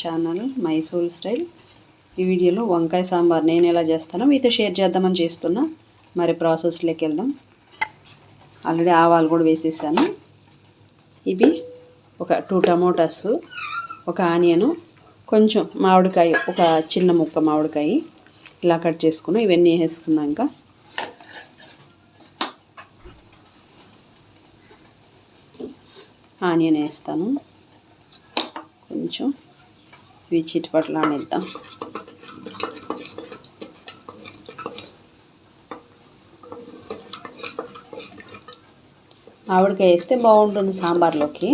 Channel Mysore style. ఈ వీడియోలో వంకాయ సాంబార్ నేను ఎలా చేస్తానో మీతో షేర్ చేద్దామని చేస్తున్నా. మరి ప్రాసెస్లోకి వెళ్దాం. ఆల్రెడీ ఆవాలు కూడా వేసేసాను. ఇవి ఒక టూ టమోటాస్ ఒక ఆనియను కొంచెం మామిడికాయ ఒక చిన్న ముక్క మామిడికాయ ఇలా కట్ చేసుకున్నాం ఇవన్నీ వేసుకున్నాక ఆనియన్ వేస్తాను. కొంచెం ఇవి చిటిపట్లు ఆనేద్దాం ఆవిడకాయ వేస్తే బాగుంటుంది సాంబార్లోకి.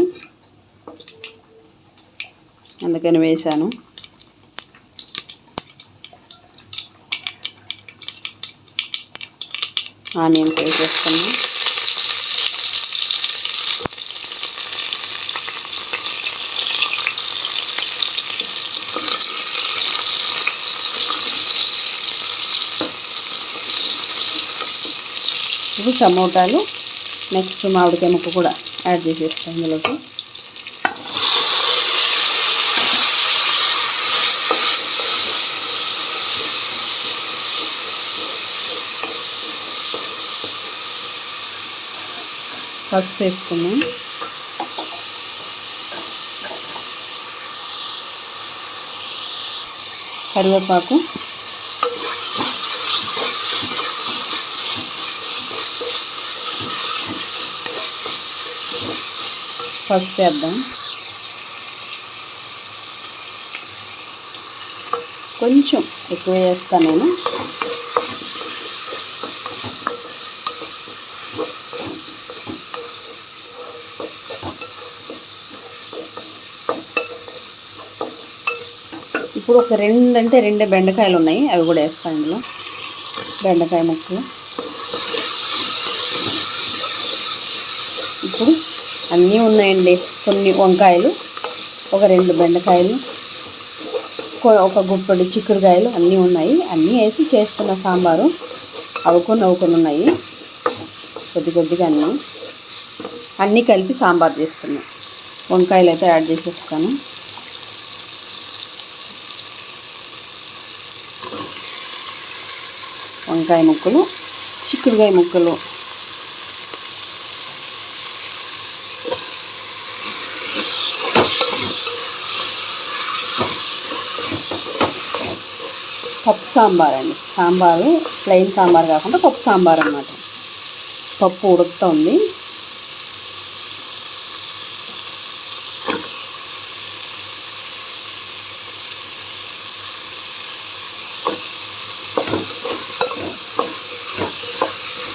అందుకని వేసాను ఆనియన్స్ వేసేస్తున్నాం ఇప్పుడు టమోటాలు నెక్స్ట్ మామిడికాయ ముక్క కూడా యాడ్ చేసేస్తాం ఇందులోకి. పసుపు వేసుకున్నాం కరివేపాకు పసుపు వేద్దాం కొంచెం ఎక్కువ వేస్తాను నేను. ఇప్పుడు ఒక రెండు అంటే రెండు బెండకాయలు ఉన్నాయి అవి కూడా వేస్తాను ఇందులో. బెండకాయ ముక్కలు. ఇప్పుడు అన్నీ ఉన్నాయండి. కొన్ని వంకాయలు ఒక రెండు బెండకాయలు ఒక గుప్పడి చిక్కుడుకాయలు అన్నీ ఉన్నాయి. అన్నీ వేసి చేస్తున్న సాంబారు. అవుకొని అవుకొని ఉన్నాయి. కొద్ది కొద్దిగా అన్నీ. అన్నీ కలిపి సాంబార్ చేస్తున్నాం వంకాయలు అయితే యాడ్ చేసేస్తాను వంకాయ ముక్కలు చిక్కుడుకాయ ముక్కలు పప్పు సాంబార్ అండి. సాంబారు ప్లెయిన్ సాంబార్ కాకుండా పప్పు సాంబార్ అన్నమాట. పప్పు ఉడుకుతుంది.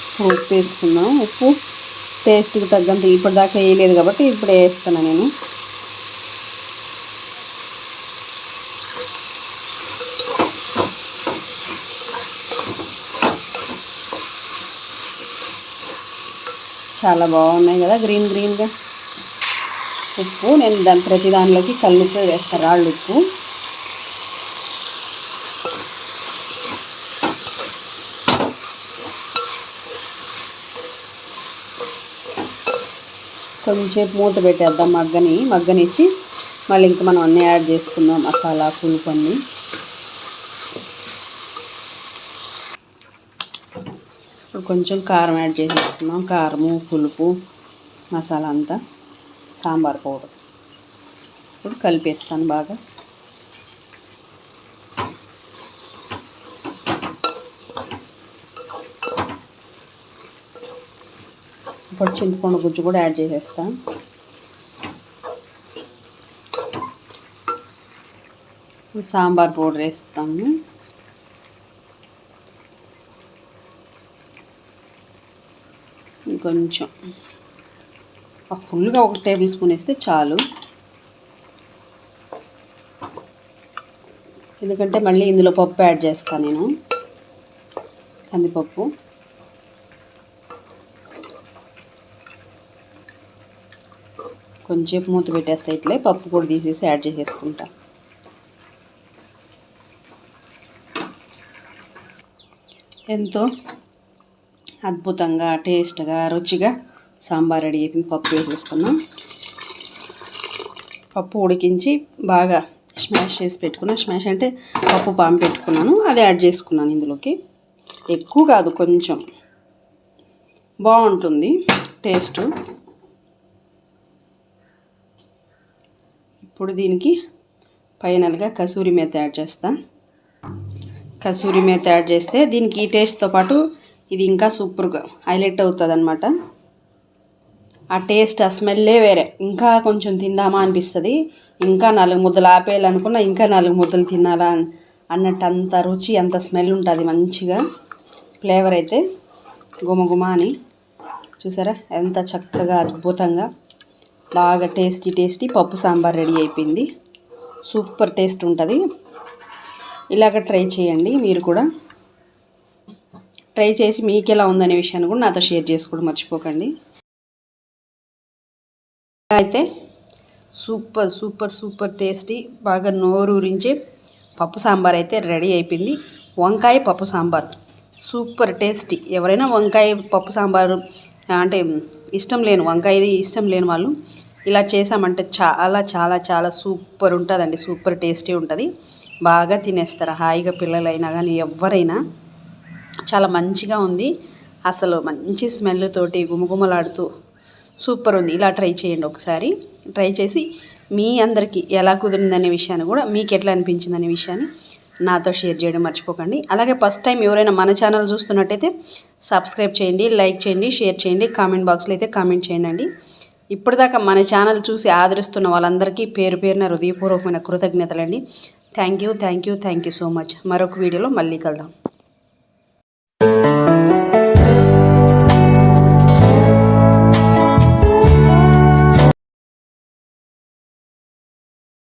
ఇప్పుడు ఉప్పు వేసుకుందాం. ఉప్పు టేస్ట్కి తగ్గంత ఇప్పటిదాకా వేయలేదు కాబట్టి ఇప్పుడు వేస్తాను నేను. చాలా బాగున్నాయి కదా గ్రీన్ గ్రీన్గా. ఉప్పు నేను దాని ప్రతి దానిలోకి కల్లుప్పు వేస్తాను రాళ్ళు ఉప్పు. కొంచెం మూత పెట్టేద్దాం మగ్గని. మగ్గనిచ్చి మళ్ళీ ఇంకా మనం అన్నీ యాడ్ చేసుకుందాం మసాలా పులుపు అన్నీ. ఇప్పుడు కొంచెం కారం యాడ్ చేసేసుకున్నాం. కారము పులుపు మసాలా అంతా సాంబార్ పౌడర్. ఇప్పుడు కలిపేస్తాను బాగా. ఇప్పుడు చింతపండు గుజ్జు కూడా యాడ్ చేసేస్తాను. సాంబార్ పౌడర్ వేస్తాము. ఇంకొంచెం ఫుల్గా ఒక టేబుల్ స్పూన్ వేస్తే చాలు. ఎందుకంటే మళ్ళీ ఇందులో పప్పు యాడ్ చేస్తాను నేను. కందిపప్పు. కొంచెం మూత పెట్టేస్తా ఇట్లే పప్పు కూడా తీసేసి యాడ్ చేసేసుకుంటా. ఎంతో అద్భుతంగా టేస్ట్గా రుచిగా సాంబార్ రెడీ అయిపోయింది. పప్పు వేసేస్తున్నాం పప్పు ఉడికించి బాగా స్మాష్ చేసి పెట్టుకున్నా. స్మాష్ అంటే పప్పు పాము పెట్టుకున్నాను. అది యాడ్ చేసుకున్నాను ఇందులోకి. ఎక్కువ కాదు కొంచెం. బాగుంటుంది టేస్ట్. ఇప్పుడు దీనికి ఫైనల్గా కసూరి మేత యాడ్ చేస్తా. కసూరి మేత యాడ్ చేస్తే దీనికి ఈ టేస్ట్తో పాటు ఇది ఇంకా సూపర్గా హైలైట్ అవుతుంది అనమాట ఆ టేస్ట్ ఆ స్మెల్లే వేరే. ఇంకా కొంచెం తిందామా అనిపిస్తుంది. ఇంకా నాలుగు ముద్దలు ఆపేయాలనుకున్నా ఇంకా నాలుగు ముద్దలు తినాలా అన్నట్టు అంత రుచి అంత స్మెల్ ఉంటుంది మంచిగా. ఫ్లేవర్ అయితే గుమగుమ అని. చూసారా? ఎంత చక్కగా అద్భుతంగా బాగా టేస్టీ టేస్టీ పప్పు సాంబార్ రెడీ అయిపోయింది. సూపర్ టేస్ట్ ఉంటుంది. ఇలాగ ట్రై చేయండి మీరు కూడా. ట్రై చేసి మీకు ఎలా ఉందనే విషయాన్ని కూడా నాతో షేర్ చేసుకోవడం మర్చిపోకండి. అయితే సూపర్ సూపర్ సూపర్ టేస్టీ బాగా నోరూరించే పప్పు సాంబార్ అయితే రెడీ అయిపోయింది. వంకాయ పప్పు సాంబార్. Super tasty. ఎవరైనా వంకాయ పప్పు సాంబారు అంటే ఇష్టం లేని వంకాయది ఇష్టం లేని వాళ్ళు ఇలా చేసామంటే చాలా చాలా చాలా సూపర్ ఉంటుందండి. సూపర్ టేస్టీ ఉంటుంది. బాగా తినేస్తారు. హాయిగా పిల్లలైనా కానీ ఎవరైనా చాలా మంచిగా ఉంది. అసలు మంచి స్మెల్ తోటి గుమగుమలాడుతూ సూపర్ ఉంది. ఇలా ట్రై చేయండి ఒకసారి. ట్రై చేసి మీ అందరికీ ఎలా కుదిరిందనే విషయాన్ని కూడా మీకు ఎట్లా అనిపించిందనే విషయాన్ని నాతో షేర్ చేయడం మర్చిపోకండి. అలాగే ఫస్ట్ టైం ఎవరైనా మన ఛానల్ చూస్తున్నట్టయితే సబ్స్క్రైబ్ చేయండి లైక్ చేయండి షేర్ చేయండి కామెంట్ బాక్స్లో అయితే కామెంట్ చేయండి. ఇప్పటిదాకా మన ఛానల్ చూసి ఆదరిస్తున్న వాళ్ళందరికీ పేరు పేరున హృదయపూర్వకమైన కృతజ్ఞతలండి. Thank you thank you thank you so much. మరొక వీడియోలో మళ్ళీ కలుద్దాం.